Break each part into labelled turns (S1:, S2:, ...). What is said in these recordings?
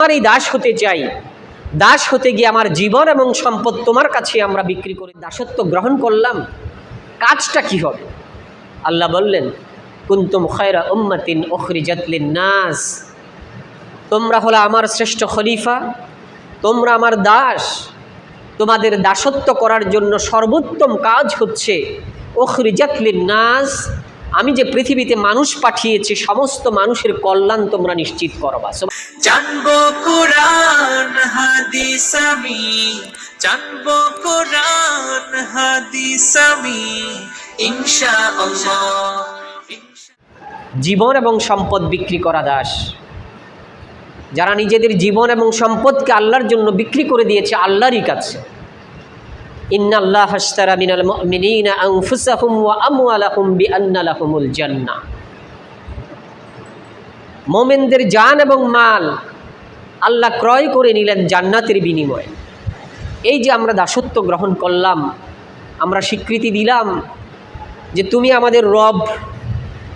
S1: তোমার এই দাস হতে চাই। দাস হতে গিয়ে আমার জীবন এবং সম্পদ তোমার কাছে আমরা বিক্রি করে দাসত্ব গ্রহণ করলাম। কাজটা কি হবে? আল্লাহ বললেন, কুন্তুম খয়রা উম্মাতিন ওখরিজাতলিন নাস তোমরা হলো আমার শ্রেষ্ঠ খলিফা, তোমরা আমার দাস। তোমাদের দাসত্ব করার জন্য সর্বোত্তম কাজ হচ্ছে ওখরিজাতলিন নাস আমি যে পৃথিবীতে মানুষ পাঠিয়েছি সমস্ত মানুষের কল্যাণ তোমরা নিশ্চিত করবা।
S2: জানব কোরআন হাদিস আমি। জানব কোরআন হাদিস আমি। ইনশাআল্লাহ।
S1: জীবন এবং সম্পদ বিক্রি করা দাস। যারা নিজেদের জীবন এবং সম্পদকে আল্লাহর জন্য বিক্রি করে দিয়েছে আল্লাহরই কাছে। ইন্নাল্লাহ হাস্তারা মিনাল মুমিনিনা আনফুসাহুম ওয়া আমওয়ালাহুম বিআন্না লাহুমুল জান্নাহ। মোমেনদের জান এবং মাল আল্লাহ ক্রয় করে নিলেন জান্নাতের বিনিময়ে। এই যে আমরা দাসত্ব গ্রহণ করলাম, আমরা স্বীকৃতি দিলাম যে তুমি আমাদের রব,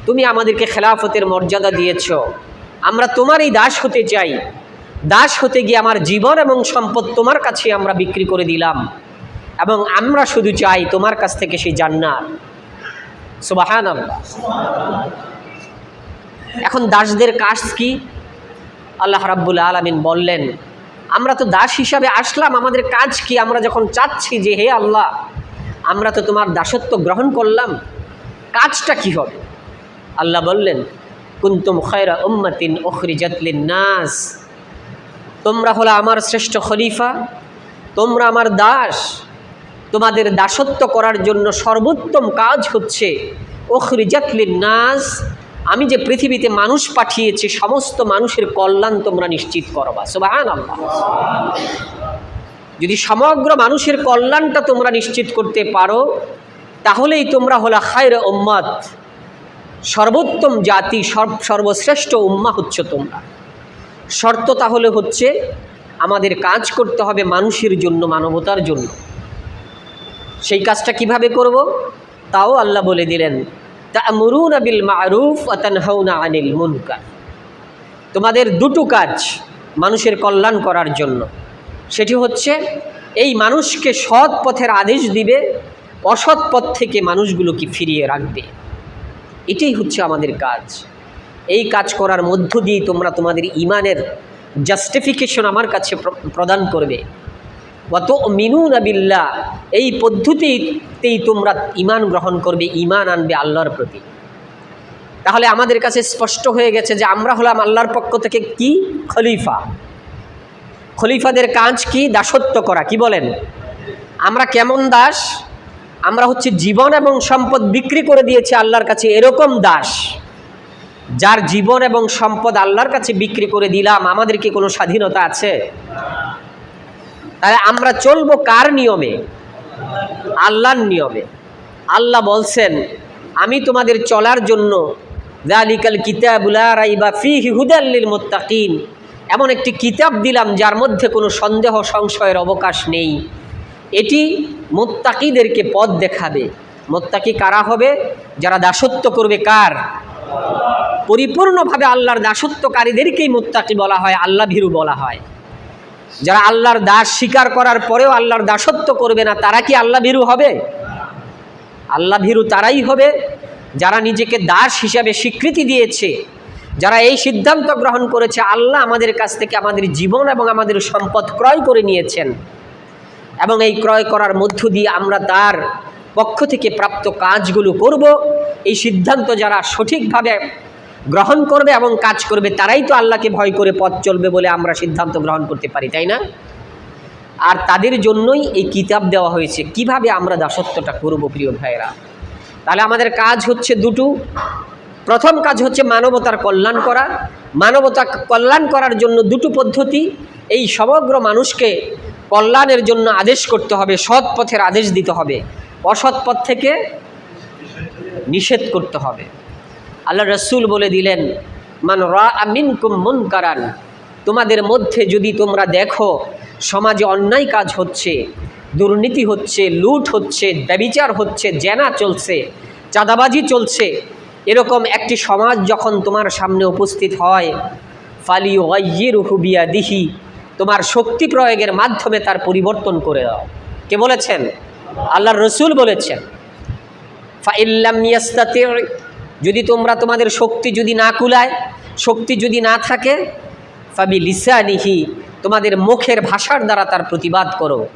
S1: তুমি আমাদেরকে খেলাফতের মর্যাদা দিয়েছ। আমরা তোমার এই দাস হতে চাই। দাস হতে গিয়ে আমার জীবন এবং সম্পদ তোমার কাছে আমরা বিক্রি করে দিলাম। এবং আমরা শুধু চাই তোমার কাছ থেকে সেই জান্নাত। সুবাহান এখন দাসদের কাজ কি? আল্লাহ রাব্বুল আলমিন বললেন, আমরা তো দাস হিসাবে আসলাম, আমাদের কাজ কি? আমরা যখন চাচ্ছি যে হে আল্লাহ, আমরা তো তোমার দাসত্ব গ্রহণ করলাম, কাজটা কি হবে? আল্লাহ বললেন, কুন্তুম খয়রা উম্মাতিন ওখরিজাতলিন নাস তোমরা হলো আমার শ্রেষ্ঠ খলিফা, তোমরা আমার দাস তোমাদের দাসত্ব করার জন্য সর্বোত্তম কাজ হচ্ছে ওখরিজাতলিন নাস আমি যে পৃথিবীতে মানুষ পাঠিয়েছি, সমস্ত মানুষের কল্যাণ তোমরা নিশ্চিত করবা। সুবাহান আল্লাহ যদি সমগ্র মানুষের কল্যাণটা তোমরা নিশ্চিত করতে পারো, তাহলেই তোমরা হলো খায়র উম্মত, সর্বোত্তম জাতি সর্ব সর্বশ্রেষ্ঠ উম্মা হচ্ছে তোমরা। শর্ত তাহলে হচ্ছে, আমাদের কাজ করতে হবে মানুষের জন্য, মানবতার জন্য। সেই কাজটা কীভাবে করব? তাও আল্লাহ বলে দিলেন তা মরুন আবিল মারুফ আতানহাউনা আনিল মুনকার। তোমাদের দুটো কাজ মানুষের কল্যাণ করার জন্য। সেটি হচ্ছে, এই মানুষকে সৎ পথের আদেশ দিবে, অসৎ পথ থেকে মানুষগুলোকে ফিরিয়ে রাখবে। এটাই হচ্ছে আমাদের কাজ। এই কাজ করার মধ্য দিয়েই তোমরা তোমাদের ইমানের জাস্টিফিকেশন আমার কাছে প্র- প্রদান করবে। অত মিনুন আবিল্লা এই পদ্ধতিতেই তোমরা ইমান গ্রহণ করবে ইমান আনবে আল্লাহর প্রতি। তাহলে আমাদের কাছে স্পষ্ট হয়ে গেছে যে আমরা হলাম আল্লাহর পক্ষ থেকে কি? খলিফা। খলিফাদের কাজ কি? দাসত্ব করা। কি বলেন? আমরা কেমন দাস? আমরা হচ্ছে জীবন এবং সম্পদ বিক্রি করে দিয়েছি আল্লাহর কাছে এরকম দাস, যার জীবন এবং সম্পদ আল্লাহর কাছে বিক্রি করে দিলাম। আমাদের কি কোনো স্বাধীনতা আছে? তাহলে আমরা চলবো কার নিয়মে? আল্লাহর নিয়মে। আল্লাহ বলছেন, আমি তোমাদের চলার জন্য জালিকাল কিতাবুলা রাইবা ফিহি হুদাল্লিল মুত্তাকিন। এমন একটি কিতাব দিলাম যার মধ্যে কোনো সন্দেহ সংশয়ের অবকাশ নেই। এটি মোত্তাকিদেরকে পথ দেখাবে। মোত্তাকি কারা হবে? যারা দাসত্ব করবে কার? পরিপূর্ণভাবে আল্লাহর দাসত্বকারীদেরকেই মোত্তাকি বলা হয় আল্লাহ ভীরু বলা হয়। যারা আল্লাহর দাস স্বীকার করার পরেও আল্লাহর দাসত্ব করবে না, তারা কি আল্লাহ ভীরু হবে? আল্লাহ ভীরু তারাই হবে। যারা নিজেকে দাস হিসাবে স্বীকৃতি দিয়েছে, যারা এই সিদ্ধান্ত গ্রহণ করেছে, আল্লাহ আমাদের কাছ থেকে আমাদের জীবন এবং আমাদের সম্পদ ক্রয় করে নিয়েছেন। এবং এই ক্রয় করার মধ্য দিয়ে আমরা তার পক্ষ থেকে প্রাপ্ত কাজগুলো করব। এই সিদ্ধান্ত যারা সঠিকভাবে গ্রহণ করবে এবং কাজ করবে, তারাই তো আল্লাহকে ভয় করে পথ চলবে বলে আমরা সিদ্ধান্ত গ্রহণ করতে পারি, তাই না? আর তাদের জন্যই এই কিতাব দেওয়া হয়েছে। কীভাবে আমরা দাসত্বটা করব, প্রিয় ভাইয়েরা? তাহলে আমাদের কাজ হচ্ছে দুটো। প্রথম কাজ হচ্ছে মানবতার কল্যাণ করা। মানবতা কল্যাণ করার জন্য দুটো পদ্ধতি। এই সমগ্র মানুষকে কল্যাণের জন্য আদেশ করতে হবে, সৎ পথের আদেশ দিতে হবে। অসৎ পথ থেকে নিষেধ করতে হবে। আল্লাহ রসুল বলে দিলেন, মান রা আমিন মন কারান তোমাদের মধ্যে যদি তোমরা দেখো, সমাজে অন্যায় কাজ হচ্ছে, দুর্নীতি হচ্ছে, লুট হচ্ছে, ব্যবিচার হচ্ছে, জেনা চলছে, চাঁদাবাজি চলছে, এরকম একটি সমাজ যখন তোমার সামনে উপস্থিত হয় ফালি ওয়াইয়ের হুবিয়া দিহি তোমার শক্তি প্রয়োগের মাধ্যমে তার পরিবর্তন করে দাও। কে বলেছেন? আল্লাহর রসুল বলেছেন ফাইল্লাম যদি তোমরা তোমাদের শক্তি যদি না কুলায়, শক্তি যদি না থাকে, ফাবি লিসানিহি, তোমাদের মুখের ভাষার দ্বারা তার প্রতিবাদ করো।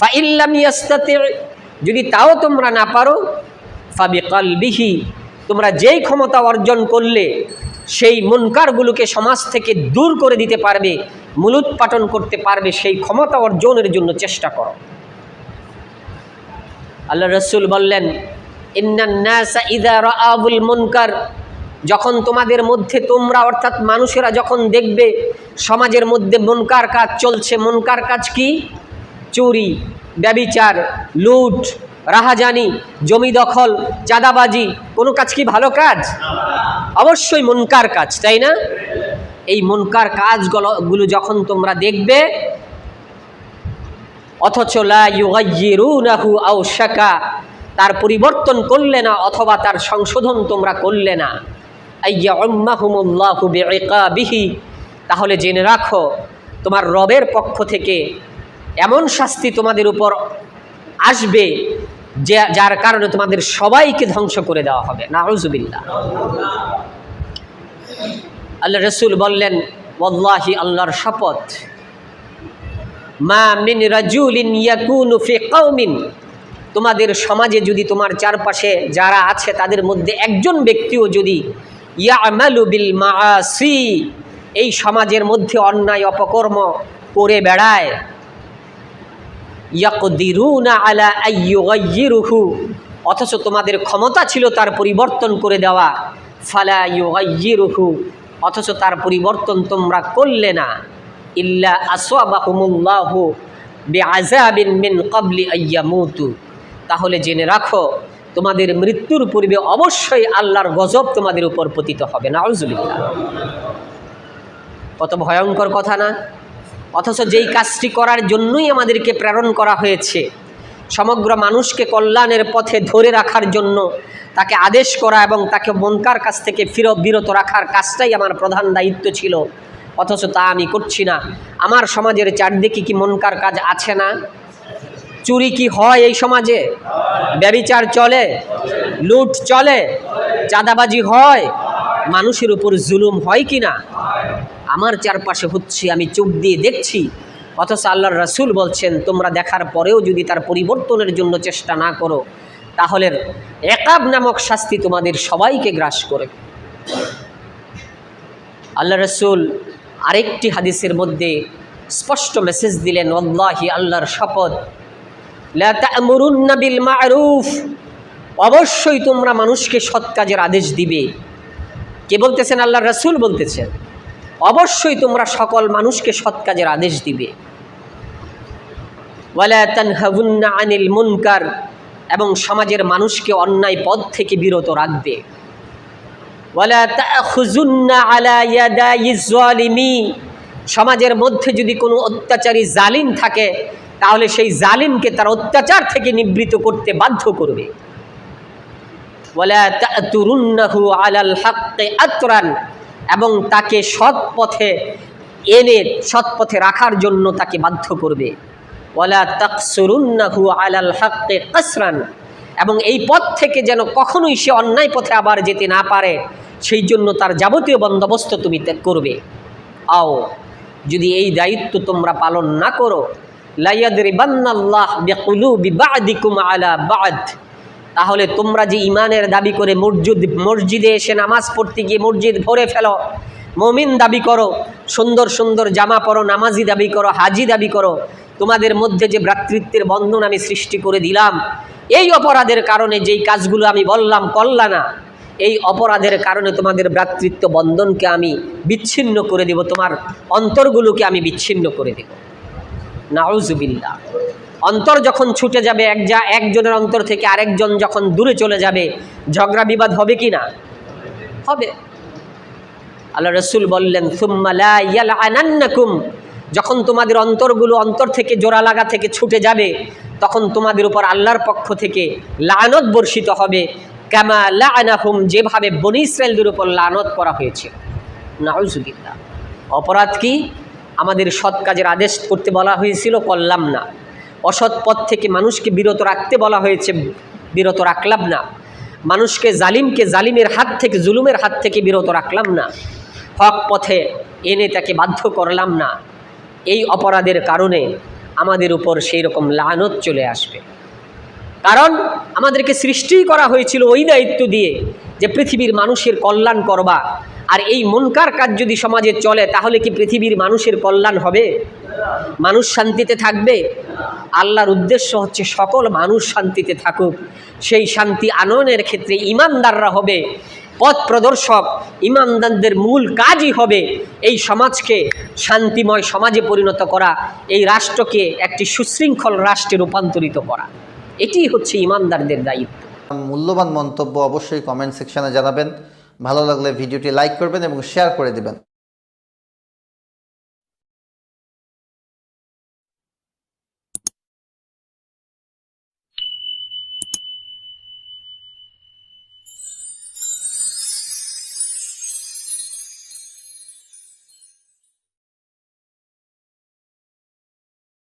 S1: ফাইল্লাম ইয়াস্তাতি, যদি তাও তোমরা না পারো, ফাবি কালবিহি, তোমরা যেই ক্ষমতা অর্জন করলে, সেই মুনকারগুলোকে সমাজ থেকে দূর করে দিতে পারবে, মূলোৎপাটন করতে পারবে, সেই ক্ষমতা অর্জনের জন্য চেষ্টা করো। আল্লাহ রসুল বললেন মুনকার। যখন তোমাদের মধ্যে তোমরা, অর্থাৎ মানুষেরা যখন দেখবে সমাজের মধ্যে মনকার কাজ চলছে, মনকার কাজ কি? চুরি, ব্যবিচার, লুট, রাহাজানি, জমি দখল, চাঁদাবাজি, কোনো কাজ কি ভালো কাজ? অবশ্যই মনকার কাজ, তাই না? এই মনকার কাজগুলো, গুলো যখন তোমরা দেখবে, অথচ লা ইউগাইয়িরুনাহু আও শাকা তার পরিবর্তন করলে না, অথবা তার সংশোধন তোমরা করলে না। তাহলে জেনে রাখো, তোমার রবের পক্ষ থেকে এমন শাস্তি তোমাদের উপর আসবে যে, যার কারণে তোমাদের সবাইকে ধ্বংস করে দেওয়া হবে। নাউজুবিল্লাহ। আল্লাহ রসুল বললেন, ওয়াল্লাহি আল্লাহর শপথ, মা মিন রাজুলিন ইয়াকুনু ফি কওমিন। তোমাদের সমাজে যদি তোমার চারপাশে যারা আছে, তাদের মধ্যে একজন ব্যক্তিও যদি ইয়ামালু বিল মাআসি, এই সমাজের মধ্যে অন্যায় অপকর্ম করে বেড়ায় আলা অথচ তোমাদের ক্ষমতা ছিল তার পরিবর্তন করে দেওয়া, ফালা ইউগাইয়িরুহু, অথচ তার পরিবর্তন তোমরা করলে না, ইল্লা আসওয়াবাহুমুল্লাহু বিআযাবিন মিন ক্বাবলি আইয়ামুতু তাহলে জেনে রাখো, তোমাদের মৃত্যুর পূর্বে অবশ্যই আল্লাহর গজব তোমাদের উপর পতিত হবে, নাউজুবিল্লাহ। কত ভয়ঙ্কর কথা না? অথচ যেই কাজটি করার জন্যই আমাদেরকে প্রেরণ করা হয়েছে, সমগ্র মানুষকে কল্যাণের পথে ধরে রাখার জন্য তাকে আদেশ করা এবং তাকে মনকার কাছ থেকে ফির, বিরত রাখার কাজটাই আমার প্রধান দায়িত্ব ছিল। অথচ তা আমি করছি না। আমার সমাজের চারদিকে কি মনকার কাজ আছে না? চুরি কি হয় এই সমাজে? ব্যবিচার চলে, লুট চলে, চাঁদাবাজি হয়, মানুষের উপর জুলুম হয় কি না? আমার চারপাশে হচ্ছে, আমি চোখ দিয়ে দেখছি, অথচ আল্লাহর রাসূল বলছেন, তোমরা দেখার পরেও যদি তার পরিবর্তনের জন্য চেষ্টা না করো, তাহলে একাব নামক শাস্তি তোমাদের সবাইকে গ্রাস করে আল্লাহ রসুল আরেকটি হাদিসের মধ্যে স্পষ্ট মেসেজ দিলেন অল্লাহি আল্লাহর শপথ। বিল মা'রুফ। অবশ্যই তোমরা মানুষকে সৎ কাজের আদেশ দিবে। কে বলতেছেন? আল্লাহ রসুল বলতেছেন, অবশ্যই তোমরা সকল মানুষকে সৎ কাজের আদেশ দিবে। আনিল মুনকার, এবং সমাজের মানুষকে অন্যায় পদ থেকে বিরত রাখবে। সমাজের মধ্যে যদি কোনো অত্যাচারী জালিম থাকে তাহলে সেই জালিমকে তার অত্যাচার থেকে নিবৃত করতে বাধ্য করবে। আতরান, এবং তাকে সৎ পথে এনে, সৎ পথে রাখার জন্য তাকে বাধ্য করবে। এবং এই পথ থেকে যেন কখনোই সে অন্যায় পথে আবার যেতে না পারে, সেই জন্য তার যাবতীয় বন্দোবস্ত তুমি করবে। আও, যদি এই দায়িত্ব তোমরা পালন না করো তাহলে তোমরা যে ইমানের দাবি করে মসজিদ, মসজিদে এসে নামাজ পড়তে গিয়ে মসজিদ ভরে ফেলো, মমিন দাবি করো, সুন্দর সুন্দর জামা পরো, নামাজি দাবি করো, হাজি দাবি করো, তোমাদের মধ্যে যে ভ্রাতৃত্বের বন্ধন আমি সৃষ্টি করে দিলাম, এই অপরাধের কারণে যেই কাজগুলো আমি বললাম করলা না এই অপরাধের কারণে তোমাদের ভ্রাতৃত্ব বন্ধনকে আমি বিচ্ছিন্ন করে দেব, তোমার অন্তরগুলোকে আমি বিচ্ছিন্ন করে দেব। নাউজুবিল্লাহ। অন্তর যখন ছুটে যাবে এক যা একজনের অন্তর থেকে আরেকজন যখন দূরে চলে যাবে ঝগড়া বিবাদ হবে কি না? হবে। আল্লাহ রসুল বললেন "সুম্মা লা ইয়ালআনান্নাকুম", যখন তোমাদের অন্তরগুলো অন্তর থেকে জোড়া লাগা থেকে ছুটে যাবে তখন তোমাদের উপর আল্লাহর পক্ষ থেকে লানত বর্ষিত হবে। কামা লাআনাহুম যেভাবে বনি ইসরায়েলদের উপর লানত করা হয়েছে। নাউজুবিল্লাহ। অপরাধ কি? আমাদের সৎ কাজের আদেশ করতে বলা হয়েছিল, করলাম না। অসৎ পথ থেকে মানুষকে বিরত রাখতে বলা হয়েছে, বিরত রাখলাম না। মানুষকে জালিমকে জালিমের হাত থেকে, জুলুমের হাত থেকে বিরত রাখলাম না। হক পথে এনে তাকে বাধ্য করলাম না। এই অপরাধের কারণে আমাদের উপর সেই রকম লানত চলে আসবে। কারণ আমাদেরকে সৃষ্টি করা হয়েছিল ওই দায়িত্ব দিয়ে যে পৃথিবীর মানুষের কল্যাণ করবা। আর এই মনকার কাজ যদি সমাজে চলে, তাহলে কি পৃথিবীর মানুষের কল্যাণ হবে? মানুষ শান্তিতে থাকবে? আল্লাহর উদ্দেশ্য হচ্ছে সকল মানুষ শান্তিতে থাকুক। সেই শান্তি আনয়নের ক্ষেত্রে ইমানদাররা হবে, পথ প্রদর্শক, ইমানদারদের মূল কাজই হবে এই সমাজকে শান্তিময় সমাজে পরিণত করা, এই রাষ্ট্রকে একটি সুশৃঙ্খল রাষ্ট্রে রূপান্তরিত করা। এটি হচ্ছে ইমানদারদের দায়িত্ব।
S3: মূল্যবান মন্তব্য অবশ্যই কমেন্ট সেকশনে জানাবেন। ভালো লাগলে ভিডিওটি লাইক করবেন এবং শেয়ার করে দিবেন।